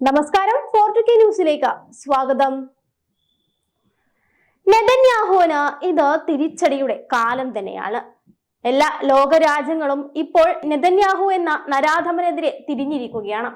നമസ്കാരം ഫോർട്ടു കെ ന്യൂസിലേക്ക് സ്വാഗതം. നെതന്യാഹുവിന് ഇത് തിരിച്ചടിയുടെ കാലം തന്നെയാണ്. എല്ലാ ലോകരാജ്യങ്ങളും ഇപ്പോൾ നെതന്യാഹു എന്ന നരാധമനെതിരെ തിരിഞ്ഞിരിക്കുകയാണ്.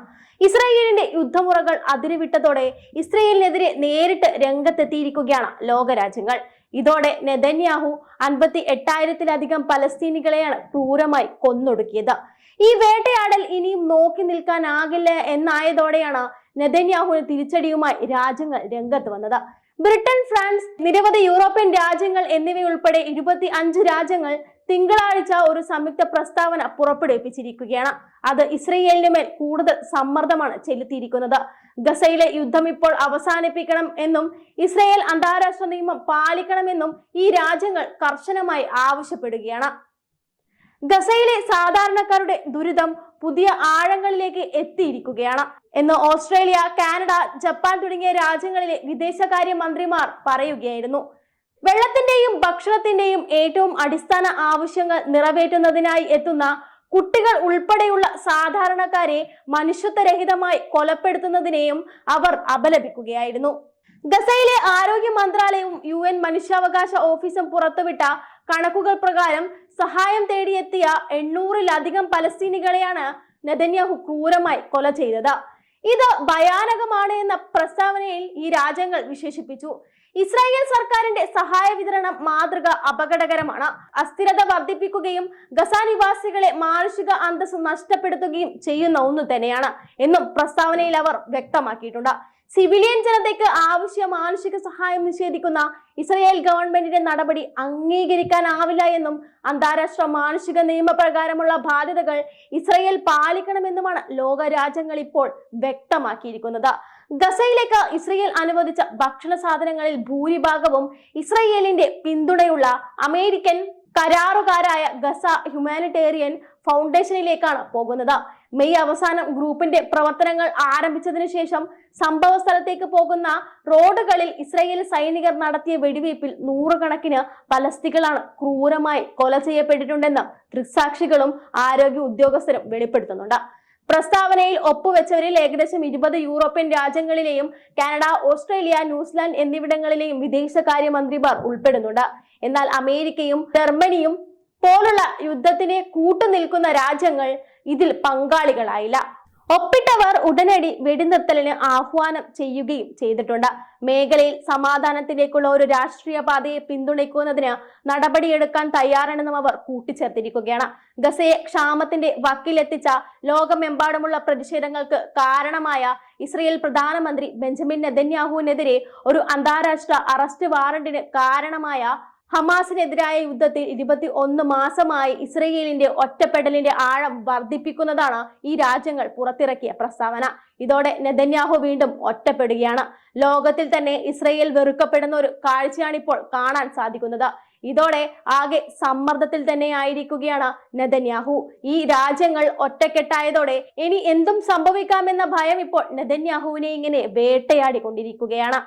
ഇസ്രായേലിന്റെ യുദ്ധമുറകൾ അതിരുവിട്ടതോടെ ഇസ്രായേലിനെതിരെ നേരിട്ട് രംഗത്തെത്തിയിരിക്കുകയാണ് ലോകരാജ്യങ്ങൾ. ഇതോടെ നെതന്യാഹു അൻപത്തി എട്ടായിരത്തിലധികം പലസ്തീനികളെയാണ് ക്രൂരമായി കൊന്നൊടുക്കിയത്. ഈ വേട്ടയാടൽ ഇനിയും നോക്കി നിൽക്കാനാകില്ല എന്നായതോടെയാണ് നെതന്യാഹുവിന് തിരിച്ചടിയുമായി രാജ്യങ്ങൾ രംഗത്ത് വന്നത്. ബ്രിട്ടൻ ഫ്രാൻസ് നിരവധി യൂറോപ്യൻ രാജ്യങ്ങൾ എന്നിവയുൾപ്പെടെ ഇരുപത്തി അഞ്ച് രാജ്യങ്ങൾ തിങ്കളാഴ്ച ഒരു സംയുക്ത പ്രസ്താവന പുറപ്പെടുവിപ്പിച്ചിരിക്കുകയാണ്. അത് ഇസ്രയേലിന് മേൽ കൂടുതൽ സമ്മർദ്ദമാണ് ചെലുത്തിയിരിക്കുന്നത്. ഗസയിലെ യുദ്ധം ഇപ്പോൾ അവസാനിപ്പിക്കണം എന്നും ഇസ്രയേൽ അന്താരാഷ്ട്ര നിയമം പാലിക്കണമെന്നും ഈ രാജ്യങ്ങൾ കർശനമായി ആവശ്യപ്പെടുകയാണ്. ഗസയിലെ സാധാരണക്കാരുടെ ദുരിതം പുതിയ ആഴങ്ങളിലേക്ക് എത്തിയിരിക്കുകയാണ്. എന്ന് ഓസ്ട്രേലിയ കാനഡ ജപ്പാൻ തുടങ്ങിയ രാജ്യങ്ങളിലെ വിദേശകാര്യ മന്ത്രിമാർ പറയുകയായിരുന്നു. വെള്ളത്തിന്റെയും ഭക്ഷണത്തിന്റെയും ഏറ്റവും അടിസ്ഥാന ആവശ്യങ്ങൾ നിറവേറ്റുന്നതിനായി എത്തുന്ന കുട്ടികൾ ഉൾപ്പെടെയുള്ള സാധാരണക്കാരെ മനുഷ്യത്വരഹിതമായി കൊലപ്പെടുത്തുന്നതിനെയും അവർ അപലപിക്കുകയായിരുന്നു. ഗസയിലെ ആരോഗ്യ മന്ത്രാലയവും യു എൻ മനുഷ്യാവകാശ ഓഫീസും പുറത്തുവിട്ട കണക്കുകൾ പ്രകാരം സഹായം തേടിയെത്തിയ എണ്ണൂറിലധികം പലസ്തീനികളെയാണ് നെതന്യാഹു ക്രൂരമായി കൊല ചെയ്തത്. ഇത് ഭയാനകമാണ് എന്ന പ്രസ്താവനയിൽ ഈ രാജ്യങ്ങൾ വിശേഷിപ്പിച്ചു. ഇസ്രായേൽ സർക്കാരിന്റെ സഹായ വിതരണം മാതൃക അപകടകരമാണ്. അസ്ഥിരത വർദ്ധിപ്പിക്കുകയും ഗസ നിവാസികളെ മാനുഷിക അന്തസ് നഷ്ടപ്പെടുത്തുകയും ചെയ്യുന്ന ഒന്ന് തന്നെയാണ് എന്നും പ്രസ്താവനയിൽ അവർ വ്യക്തമാക്കിയിട്ടുണ്ട്. സിവിലിയൻ ജനതയ്ക്ക് ആവശ്യ മാനുഷിക സഹായം നിഷേധിക്കുന്ന ഇസ്രയേൽ ഗവൺമെന്റിന്റെ നടപടി അംഗീകരിക്കാനാവില്ല എന്നും അന്താരാഷ്ട്ര മാനുഷിക നിയമപ്രകാരമുള്ള ബാധ്യതകൾ ഇസ്രയേൽ പാലിക്കണമെന്നുമാണ് ലോകരാജ്യങ്ങൾ ഇപ്പോൾ വ്യക്തമാക്കിയിരിക്കുന്നത്. ഗസയിലേക്ക് ഇസ്രയേൽ അനുവദിച്ച ഭക്ഷണ സാധനങ്ങളിൽ ഭൂരിഭാഗവും ഇസ്രയേലിന്റെ പിന്തുണയുള്ള അമേരിക്കൻ കരാറുകാരായ ഗസ ഹ്യൂമാനിറ്റേറിയൻ ഫൗണ്ടേഷനിലേക്കാണ് പോകുന്നത്. മെയ് അവസാനം ഗ്രൂപ്പിന്റെ പ്രവർത്തനങ്ങൾ ആരംഭിച്ചതിനു ശേഷം സംഭവ സ്ഥലത്തേക്ക് പോകുന്ന റോഡുകളിൽ ഇസ്രയേൽ സൈനികർ നടത്തിയ വെടിവയ്പിൽ നൂറുകണക്കിന് പലസ്തീകളാണ് ക്രൂരമായി കൊല ചെയ്യപ്പെട്ടിട്ടുണ്ടെന്ന് ദൃക്സാക്ഷികളും ആരോഗ്യ ഉദ്യോഗസ്ഥരും വെളിപ്പെടുത്തുന്നുണ്ട്. പ്രസ്താവനയിൽ ഒപ്പുവെച്ചവരിൽ ഏകദേശം ഇരുപത് യൂറോപ്യൻ രാജ്യങ്ങളിലെയും കാനഡ ഓസ്ട്രേലിയ ന്യൂസിലാൻഡ് എന്നിവിടങ്ങളിലെയും വിദേശകാര്യമന്ത്രിമാർ ഉൾപ്പെടുന്നുണ്ട്. എന്നാൽ അമേരിക്കയും ജർമ്മനിയും പോലുള്ള യുദ്ധത്തിന് കൂട്ടുനിൽക്കുന്ന രാജ്യങ്ങൾ ഇതിൽ പങ്കാളികളായില്ല. ഒപ്പിട്ടവർ ഉടനടി വെടിനിർത്തലിന് ആഹ്വാനം ചെയ്യുകയും ചെയ്തിട്ടുണ്ട്. മേഖലയിൽ സമാധാനത്തിലേക്കുള്ള ഒരു രാഷ്ട്രീയ പാതയെ പിന്തുണയ്ക്കുന്നതിന് നടപടിയെടുക്കാൻ തയ്യാറാണെന്നും അവർ കൂട്ടിച്ചേർത്തിരിക്കുകയാണ്. ഗസയെ ക്ഷാമത്തിന്റെ വക്കിലെത്തിച്ച ലോകമെമ്പാടുമുള്ള പ്രതിഷേധങ്ങൾക്ക് കാരണമായ ഇസ്രയേൽ പ്രധാനമന്ത്രി ബെഞ്ചമിൻ നെതന്യാഹുവിനെതിരെ ഒരു അന്താരാഷ്ട്ര അറസ്റ്റ് വാറന്റിന് കാരണമായ ഹമാസിനെതിരായ യുദ്ധത്തിൽ ഇരുപത്തി ഒന്ന് മാസമായി ഇസ്രയേലിന്റെ ഒറ്റപ്പെടലിന്റെ ആഴം വർദ്ധിപ്പിക്കുന്നതാണ് ഈ രാജ്യങ്ങൾ പുറത്തിറക്കിയ പ്രസ്താവന. ഇതോടെ നെതന്യാഹു വീണ്ടും ഒറ്റപ്പെടുകയാണ്. ലോകത്തിൽ തന്നെ ഇസ്രയേൽ വെറുക്കപ്പെടുന്ന ഒരു കാഴ്ചയാണ് ഇപ്പോൾ കാണാൻ സാധിക്കുന്നത്. ഇതോടെ ആകെ സമ്മർദ്ദത്തിൽ തന്നെ ആയിരിക്കുകയാണ് നെതന്യാഹു. ഈ രാജ്യങ്ങൾ ഒറ്റക്കെട്ടായതോടെ ഇനി എന്തും സംഭവിക്കാമെന്ന ഭയം ഇപ്പോൾ നെതന്യാഹുവിനെ ഇങ്ങനെ വേട്ടയാടിക്കൊണ്ടിരിക്കുകയാണ്.